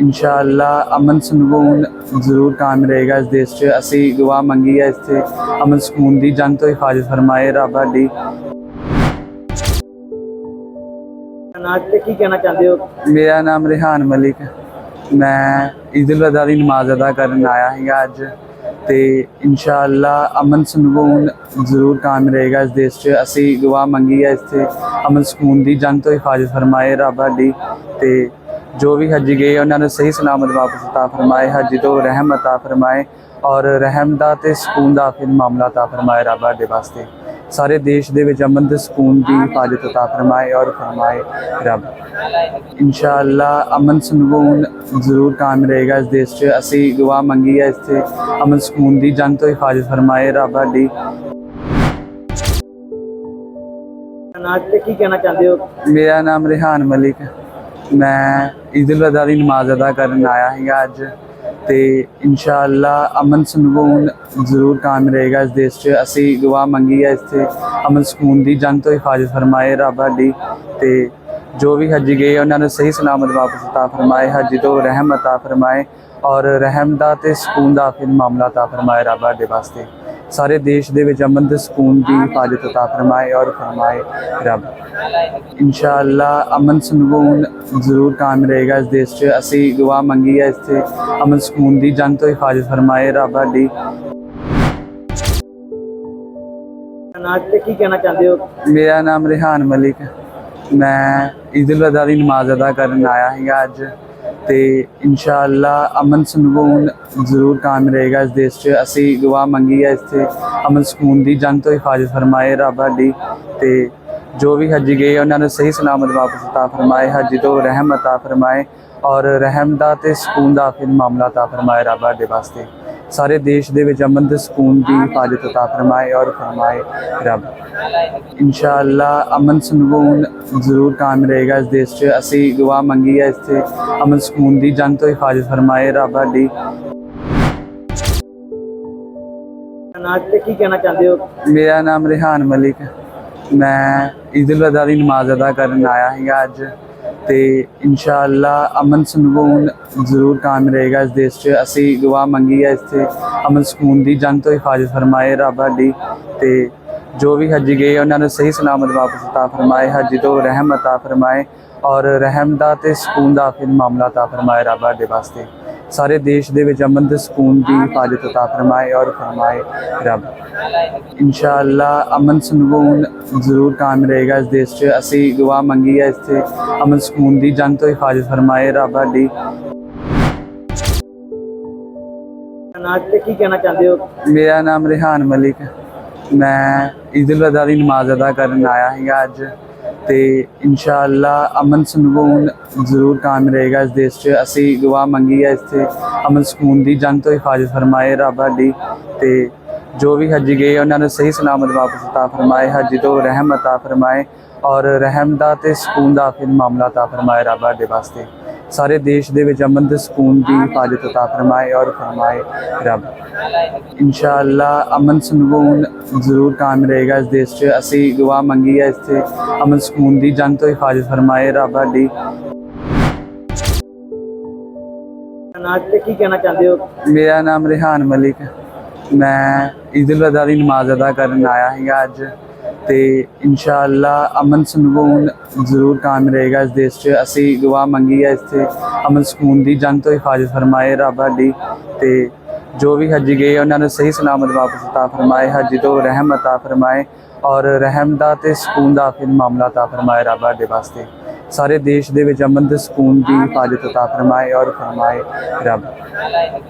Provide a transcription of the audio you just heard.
ਇਨਸ਼ਾਅੱਲਾ ਅਮਨ ਸਕੂਨ ਜ਼ਰੂਰ ਕਾਇਮ ਰਹੇਗਾ ਇਸ ਦੇਸ਼ 'ਚ। ਅਸੀਂ ਦੁਆ ਮੰਗੀ ਹੈ ਇੱਥੇ ਅਮਨ ਸਕੂਨ ਦੀ ਜੰਗ ਤੋਂ ਹਿਫਾਜ਼ਤ ਫਰਮਾਏ ਰੱਬ ਸਾਡੀ। ਨਾਜ ਤੇ ਕੀ ਕਹਿਣਾ ਚਾਹੁੰਦੇ ਹੋ? ਮੇਰਾ ਨਾਮ ਰਿਹਾਨ ਮਲਿਕ ਮੈਂ ਈਦ ਉਲ ਅਜ਼ਹਾ ਦੀ ਨਮਾਜ਼ ਅਦਾ ਕਰਨ ਆਇਆ ਹਾਂ ਅੱਜ। ਤੇ ਇਨਸ਼ਾਅੱਲਾ ਅਮਨ ਸਕੂਨ ਜ਼ਰੂਰ ਕਾਇਮ ਰਹੇਗਾ ਇਸ ਦੇਸ਼ 'ਚ। ਅਸੀਂ ਦੁਆ ਮੰਗੀ ਹੈ ਇੱਥੇ ਅਮਨ ਸਕੂਨ ਦੀ ਜੰਗ ਤੋਂ ਹਿਫਾਜ਼ਤ ਫਰਮਾਏ ਰੱਬ ਸਾਡੀ। ਤੇ ਜੋ ਵੀ ਹੱਜ ਗਏ ਉਹਨਾਂ ਨੂੰ ਸਹੀ ਸਲਾਮਤ ਵਾਪਸ عطا ਫਰਮਾਏ ਹੱਜ ਤੋਂ ਰਹਿਮ عطا ਫਰਮਾਏ ਔਰ ਰਹਿਮ ਦਾ ਤੇ ਸਕੂਨ ਦਾ ਫਿਰ ਮਾਮਲਾ عطا ਫਰਮਾਏ ਰੱਬ ਸਾਡੇ ਵਾਸਤੇ ਸਾਰੇ ਦੇਸ਼ ਦੇ ਵਿੱਚ ਅਮਨ ਤੇ ਸਕੂਨ ਦੀ ਹਿਫਾਜ਼ਤ عطا ਫਰਮਾਏ ਔਰ ਫਰਮਾਏ ਰੱਬ ਇਨਸ਼ਾਅੱਲਾ ਅਮਨ ਸਕੂਨ ਜ਼ਰੂਰ ਕਾਇਮ ਰਹੇਗਾ ਇਸ ਦੇਸ਼ 'ਚ ਅਸੀਂ ਦੁਆ ਮੰਗੀ ਹੈ ਇੱਥੇ ਅਮਨ ਸਕੂਨ ਦੀ ਜੰਗ ਤੋਂ ਹਿਫਾਜ਼ਤ ਫਰਮਾਏ ਰੱਬ ਸਾਡੀ ਨਾਜ ਤੇ ਕੀ ਕਹਿਣਾ ਚਾਹੁੰਦੇ ਹੋ ਮੇਰਾ ਨਾਮ ਰਿਹਾਨ ਮਲਿਕ ਮੈਂ ਈਦ ਉਲ ਅਜ਼ਹਾ ਦੀ ਨਮਾਜ਼ ਅਦਾ ਕਰਨ ਆਇਆ ਹਾਂ ਅੱਜ ਤੇ ਇਨਸ਼ਾਅੱਲਾ ਅਮਨ ਸਕੂਨ ਜ਼ਰੂਰ ਕਾਇਮ ਰਹੇਗਾ ਇਸ ਦੇਸ਼ 'ਚ ਅਸੀਂ ਦੁਆ ਮੰਗੀ ਹੈ ਇੱਥੇ ਅਮਨ ਸਕੂਨ ਦੀ ਜੰਗ ਤੋਂ ਹਿਫਾਜ਼ਤ ਫਰਮਾਏ ਰੱਬ ਸਾਡੀ ਤੇ ਜੋ ਵੀ ਹੱਜ ਗਏ ਉਹਨਾਂ ਨੂੰ ਸਹੀ ਸਲਾਮਤ ਵਾਪਸ عطا ਫਰਮਾਏ ਹੱਜ ਤੋਂ ਰਹਿਮ عطا ਫਰਮਾਏ ਔਰ ਰਹਿਮ ਦਾ ਤੇ ਸਕੂਨ ਦਾ ਫਿਰ ਮਾਮਲਾ عطا ਫਰਮਾਏ ਰੱਬ ਸਾਡੇ ਵਾਸਤੇ ਸਾਰੇ ਦੇਸ਼ ਦੇ ਵਿੱਚ ਅਮਨ ਤੇ ਸਕੂਨ ਦੀ ਹਿਫਾਜ਼ਤ عطا ਫਰਮਾਏ ਔਰ ਫਰਮਾਏ ਰੱਬ ਇਨਸ਼ਾਅੱਲਾ ਅਮਨ ਸਕੂਨ ਜ਼ਰੂਰ ਕਾਇਮ ਰਹੇਗਾ ਇਸ ਦੇਸ਼ 'ਚ ਅਸੀਂ ਦੁਆ ਮੰਗੀ ਹੈ ਇੱਥੇ ਅਮਨ ਸਕੂਨ ਦੀ ਜੰਗ ਤੋਂ ਹਿਫਾਜ਼ਤ ਫਰਮਾਏ ਰੱਬ ਸਾਡੀ ਨਾਜ ਤੇ ਕੀ ਕਹਿਣਾ ਚਾਹੁੰਦੇ ਹੋ ਮੇਰਾ ਨਾਮ ਰਿਹਾਨ ਮਲਿਕ ਮੈਂ ਈਦ ਉਲ ਅਜ਼ਹਾ ਦੀ ਨਮਾਜ਼ ਅਦਾ ਕਰਨ ਆਇਆ ਹਾਂ ਅੱਜ ਤੇ ਇਨਸ਼ਾਅੱਲਾ ਅਮਨ ਸਕੂਨ ਜ਼ਰੂਰ ਕਾਇਮ ਰਹੇਗਾ ਇਸ ਦੇਸ਼ 'ਚ ਅਸੀਂ ਦੁਆ ਮੰਗੀ ਹੈ ਇੱਥੇ ਅਮਨ ਸਕੂਨ ਦੀ ਜੰਗ ਤੋਂ ਹਿਫਾਜ਼ਤ ਫਰਮਾਏ ਰੱਬ ਸਾਡੀ ਤੇ ਜੋ ਵੀ ਹੱਜ ਗਏ ਉਹਨਾਂ ਨੂੰ ਸਹੀ ਸਲਾਮਤ ਵਾਪਸ عطا ਫਰਮਾਏ ਹੱਜ ਤੋਂ ਰਹਿਮ عطا ਫਰਮਾਏ ਔਰ ਰਹਿਮ ਦਾ ਤੇ ਸਕੂਨ ਦਾ ਫਿਰ ਮਾਮਲਾ عطا ਫਰਮਾਏ ਰੱਬ ਸਾਡੇ ਵਾਸਤੇ ਸਾਰੇ ਦੇਸ਼ ਦੇ ਵਿੱਚ ਅਮਨ ਤੇ ਸਕੂਨ ਦੀ ਹਿਫਾਜ਼ਤ عطا ਫਰਮਾਏ ਔਰ ਫਰਮਾਏ ਰੱਬ ਇਨਸ਼ਾਅੱਲਾ ਅਮਨ ਸਕੂਨ ਜ਼ਰੂਰ ਕਾਇਮ ਰਹੇਗਾ ਇਸ ਦੇਸ਼ 'ਚ ਅਸੀਂ ਦੁਆ ਮੰਗੀ ਹੈ ਇੱਥੇ ਅਮਨ ਸਕੂਨ ਦੀ ਜੰਗ ਤੋਂ ਹਿਫਾਜ਼ਤ ਫਰਮਾਏ ਰੱਬ ਸਾਡੀ ਨਾਜ ਤੇ ਕੀ ਕਹਿਣਾ ਚਾਹੁੰਦੇ ਹੋ ਮੇਰਾ ਨਾਮ ਰਿਹਾਨ ਮਲਿਕ ਮੈਂ ਈਦ ਉਲ ਅਜ਼ਹਾ ਦੀ ਨਮਾਜ਼ ਅਦਾ ਕਰਨ ਆਇਆ ਹਾਂ ਅੱਜ ਤੇ ਇਨਸ਼ਾਅੱਲਾ ਅਮਨ ਸਕੂਨ ਜ਼ਰੂਰ ਕਾਇਮ ਰਹੇਗਾ ਇਸ ਦੇਸ਼ 'ਚ ਅਸੀਂ ਦੁਆ ਮੰਗੀ ਹੈ ਇੱਥੇ ਅਮਨ ਸਕੂਨ ਦੀ ਜੰਗ ਤੋਂ ਹਿਫਾਜ਼ਤ ਫਰਮਾਏ ਰੱਬ ਸਾਡੀ ਤੇ ਜੋ ਵੀ ਹੱਜ ਗਏ ਉਹਨਾਂ ਨੂੰ ਸਹੀ ਸਲਾਮਤ ਵਾਪਸ عطا ਫਰਮਾਏ ਹੱਜ ਤੋਂ ਰਹਿਮ عطا ਫਰਮਾਏ ਔਰ ਰਹਿਮ ਦਾ ਤੇ ਸਕੂਨ ਦਾ ਫਿਰ ਮਾਮਲਾ عطا ਫਰਮਾਏ ਰੱਬ ਸਾਡੇ ਵਾਸਤੇ ਸਾਰੇ ਦੇਸ਼ ਦੇ ਵਿੱਚ ਅਮਨ ਤੇ ਸਕੂਨ ਦੀ ਹਿਫਾਜ਼ਤ عطا ਫਰਮਾਏ ਔਰ ਫਰਮਾਏ ਰੱਬ ਇਨਸ਼ਾਅੱਲਾ ਅਮਨ ਸਕੂਨ ਜ਼ਰੂਰ ਕਾਇਮ ਰਹੇਗਾ ਇਸ ਦੇਸ਼ 'ਚ ਅਸੀਂ ਦੁਆ ਮੰਗੀ ਹੈ ਇੱਥੇ ਅਮਨ ਸਕੂਨ ਦੀ ਜੰਗ ਤੋਂ ਹਿਫਾਜ਼ਤ ਫਰਮਾਏ ਰੱਬ ਸਾਡੀ ਨਾਜ ਤੇ ਕੀ ਕਹਿਣਾ ਚਾਹੁੰਦੇ ਹੋ ਮੇਰਾ ਨਾਮ ਰਿਹਾਨ ਮਲਿਕ ਮੈਂ ਈਦ ਉਲ ਅਜ਼ਹਾ ਦੀ ਨਮਾਜ਼ ਅਦਾ ਕਰਨ ਆਇਆ ਹਾਂ ਅੱਜ ਤੇ ਇਨਸ਼ਾਅੱਲਾ ਅਮਨ ਸਕੂਨ ਜ਼ਰੂਰ ਕਾਇਮ ਰਹੇਗਾ ਇਸ ਦੇਸ਼ 'ਚ ਅਸੀਂ ਦੁਆ ਮੰਗੀ ਹੈ ਇੱਥੇ ਅਮਨ ਸਕੂਨ ਦੀ ਜੰਗ ਤੋਂ ਹਿਫਾਜ਼ਤ ਫਰਮਾਏ ਰੱਬ ਸਾਡੀ ਤੇ ਜੋ ਵੀ ਹੱਜ ਗਏ ਉਹਨਾਂ ਨੂੰ ਸਹੀ ਸਲਾਮਤ ਵਾਪਸ عطا ਫਰਮਾਏ ਹੱਜ ਤੋਂ ਰਹਿਮ عطا ਫਰਮਾਏ ਔਰ ਰਹਿਮ ਦਾ ਤੇ ਸਕੂਨ ਦਾ ਫਿਰ ਮਾਮਲਾ عطا ਫਰਮਾਏ ਰੱਬ ਸਾਡੇ ਵਾਸਤੇ ਸਾਰੇ ਦੇਸ਼ ਦੇ ਵਿੱਚ ਅਮਨ ਤੇ ਸਕੂਨ ਦੀ ਹਿਫਾਜ਼ਤ عطا ਫਰਮਾਏ ਔਰ ਫਰਮਾਏ ਰੱਬ ਇਨਸ਼ਾਅੱਲਾ ਅਮਨ ਸਕੂਨ ਜ਼ਰੂਰ ਕਾਇਮ ਰਹੇਗਾ ਇਸ ਦੇਸ਼ 'ਚ ਅਸੀਂ ਦੁਆ ਮੰਗੀ ਹੈ ਇੱਥੇ ਅਮਨ ਸਕੂਨ ਦੀ ਜੰਗ ਤੋਂ ਹਿਫਾਜ਼ਤ ਫਰਮਾਏ ਰੱਬ ਸਾਡੀ ਨਾਜ ਤੇ ਕੀ ਕਹਿਣਾ ਚਾਹੁੰਦੇ ਹੋ ਮੇਰਾ ਨਾਮ ਰਿਹਾਨ ਮਲਿਕ ਮੈਂ ਈਦ ਉਲ ਅਜ਼ਹਾ ਦੀ ਨਮਾਜ਼ ਅਦਾ ਕਰਨ ਆਇਆ ਹਾਂ ਅੱਜ ਤੇ ਇਨਸ਼ਾਅੱਲਾ ਅਮਨ ਸਕੂਨ ਜ਼ਰੂਰ ਕਾਇਮ ਰਹੇਗਾ ਇਸ ਦੇਸ਼ 'ਚ ਅਸੀਂ ਦੁਆ ਮੰਗੀ ਹੈ ਇੱਥੇ ਅਮਨ ਸਕੂਨ ਦੀ ਜੰਗ ਤੋਂ ਹਿਫਾਜ਼ਤ ਫਰਮਾਏ ਰੱਬ ਸਾਡੀ ਤੇ ਜੋ ਵੀ ਹੱਜ ਗਏ ਉਹਨਾਂ ਨੂੰ ਸਹੀ ਸਲਾਮਤ ਵਾਪਸ عطا ਫਰਮਾਏ ਹੱਜ ਤੋਂ ਰਹਿਮ عطا ਫਰਮਾਏ ਔਰ ਰਹਿਮ ਦਾ ਤੇ ਸਕੂਨ ਦਾ ਫਿਰ ਮਾਮਲਾ عطا ਫਰਮਾਏ ਰੱਬ ਸਾਡੇ ਵਾਸਤੇ ਸਾਰੇ ਦੇਸ਼ ਦੇ ਵਿੱਚ ਅਮਨ ਤੇ ਸਕੂਨ ਦੀ ਹਿਫਾਜ਼ਤ عطا ਫਰਮਾਏ ਔਰ ਫਰਮਾਏ ਰੱਬ